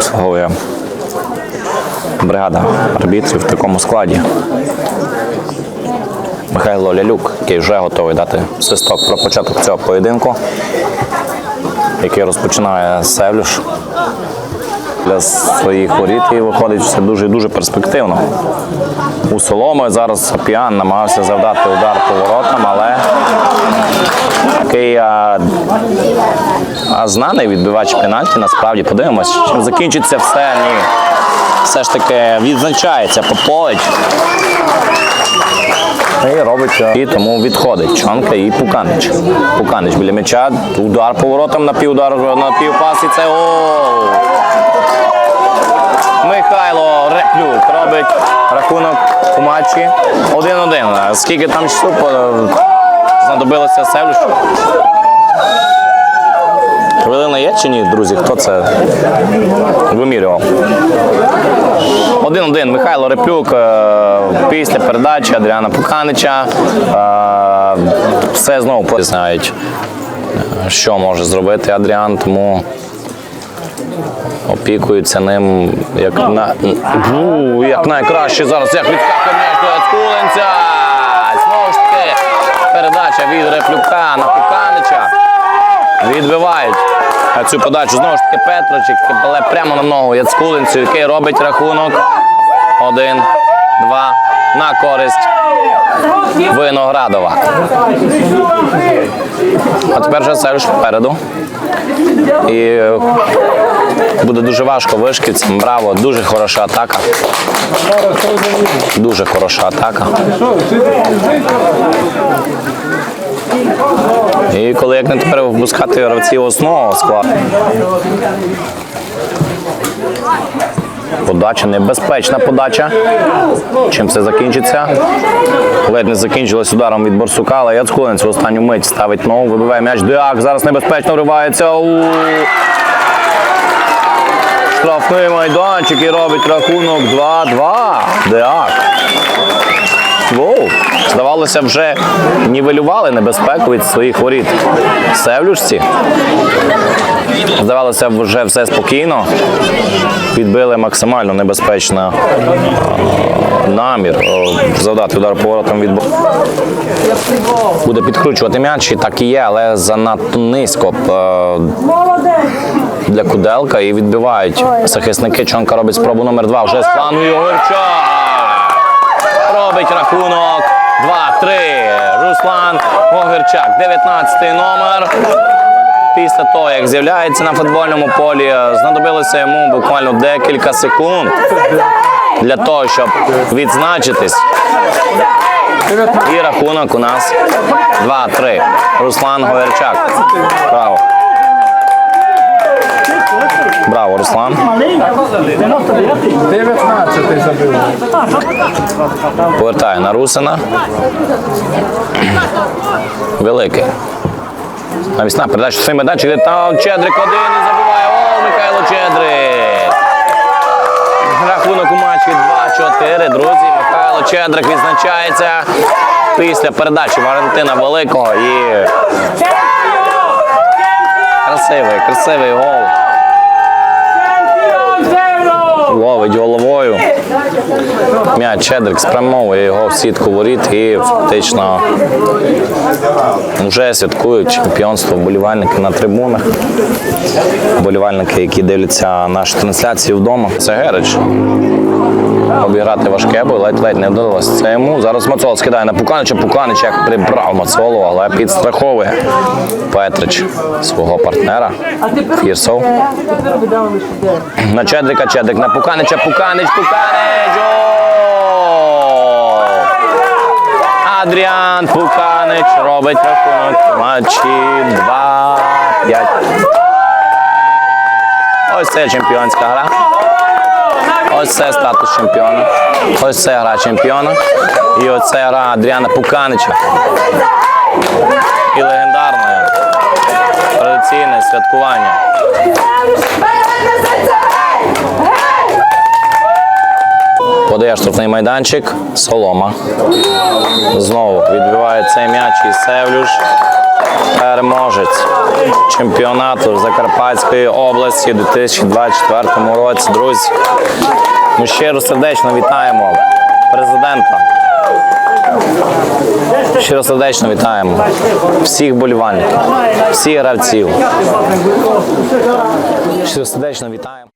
обслуговує бригада арбітрів в такому складі. Михайло Лялюк, який вже готовий дати свисток про початок цього поєдинку, який розпочинає Севлюш для своїх воріт і виходить все дуже дуже перспективно. У Соломи зараз Піан намагався завдати удар по воротам, але такий а знаний відбивач пенальті. Насправді подивимось, чим закінчиться все. Ні. Все ж таки відзначається Попович. І робить і тому відходить Чонка і Пуканич. Пуканич біля м'яча, удар поворотом на півудар на півпас і це гол. Михайло Реплюк робить рахунок у матчі 1-1. Скільки там часу знадобилося Севлюш? Чи ні, друзі? Хто це вимірював? 1-1. Михайло Реплюк е, після передачі Адріана Пуканича. Е, Все знову е, що може зробити Адріан, тому опікуються ним як, на, ну, як найкраще зараз. Як відскакує м'яч до. Знову ж таки передача від Реплюка на Пуканича. Відбивають цю подачу. Знову ж таки Петрочик, але прямо на ногу Яцкулинцю, який робить рахунок. Один, два на користь Виноградова. А тепер вже Серж попереду. І буде дуже важко вишківцям. Браво, дуже хороша атака. Дуже хороша атака. І коли як не тепер випускати гравців основного складу. Подача небезпечна подача. Чим це закінчиться? Ледь не закінчилось ударом від Борсука, але Яцкулинець в останню мить ставить ногу, вибиває м'яч. Диак зараз небезпечно вривається штрафний майданчик і робить рахунок 2-2. Диак. Воу. Здавалося, вже нівелювали небезпеку від своїх воріт. Севлюшці. Здавалося, вже все спокійно. Відбили максимально небезпечно намір завдати удар поворотом від буде підкручувати м'яч, і так і є, але занадто низько е, для Куделка і відбивають захисники. Чонка робить спробу номер два. Вже з плану Ігорча. Робить рахунок 2-3. Руслан Огірчак, 19 номер. Після того, як з'являється на футбольному полі, знадобилося йому буквально декілька секунд для того, щоб відзначитись. І рахунок у нас 2-3. Руслан Говірчак. Браво. Браво, Руслан. 19 забив. Повертає на Русина. Великий. Навісна передача свій майданчик, де там Чедрик один і забиває. О, Михайло Чедрик. Рахунок у матчі 2-4. Друзі, Михайло Чедрик відзначається після передачі Валентина Великого і красивий, красивий гол. Ловить головою. М'яч Чедрик спрямовує його в сітку воріт і фактично вже святкують чемпіонство вболівальники на трибунах. Вболівальники, які дивляться нашу трансляцію вдома. Це Герич. Обіграти важке, бо ледь-ледь не вдалося. Це йому. Зараз Мацол скидає на Пуканича. Пуканич як прибрав Мацолу, але підстраховує Петрич свого партнера. Фірсов. На Чедрика, Чедрик на Пуканича, Пуканич, Пуканич! Адріан Пуканич робить рахунок матчі 2-5. Ось це чемпіонська гра. Ось це статус чемпіона. Ось це гра чемпіона. І оце гра Адріана Пуканича. І легендарне традиційне святкування. Подає штрафний майданчик. Солома. Знову відбиває цей м'яч і Севлюш. Переможець чемпіонату Закарпатської області у 2024 році. Друзі, ми щиро сердечно вітаємо президента. Щиро сердечно вітаємо всіх болівальників, всіх гравців. Щиро сердечно вітаємо.